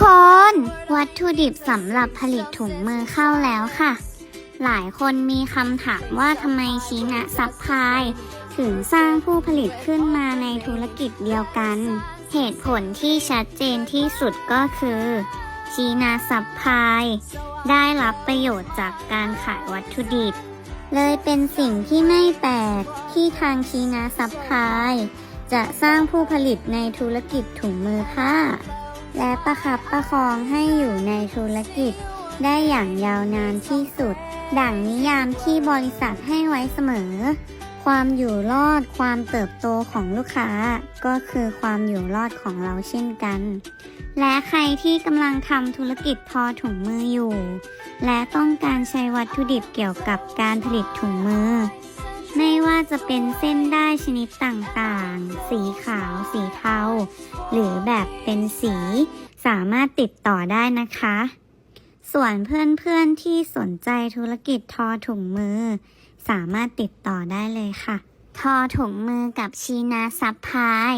คน วัตถุดิบสำหรับผลิตถุงมือเข้าแล้วค่ะ หลายคนมีคำถามว่าทำไมชีนะซับพลาย ถึงสร้างผู้ผลิตขึ้นมาในธุรกิจเดียวกัน เหตุผลที่ชัดเจนที่สุดก็คือชีนาซับพลายได้รับประโยชน์จากการขายวัตถุดิบ เลยเป็นสิ่งที่ไม่แปลกที่ทางชีนาซับพลายจะสร้างผู้ผลิตในธุรกิจถุงมือผ้า และประคับประคองให้อยู่ในธุรกิจ ได้อย่างยาวนานที่สุด ดั่งนิยามที่บริษัทให้ไว้เสมอ ความอยู่รอดความเติบโตของลูกค้า ก็คือความอยู่รอดของเราเช่นกัน และใครที่กำลังทำธุรกิจทอถุงมืออยู่ และต้องการใช้วัตถุดิบเกี่ยวกับการผลิตถุงมือ จะเป็นเส้นได้ชนิดต่างๆ สีขาว สีเทา หรือแบบเป็นสีสามารถติดต่อได้นะคะ ส่วนเพื่อนๆที่สนใจธุรกิจทอถุงมือ สามารถติดต่อได้เลยค่ะ ทอถุงมือกับชีนาซับพลาย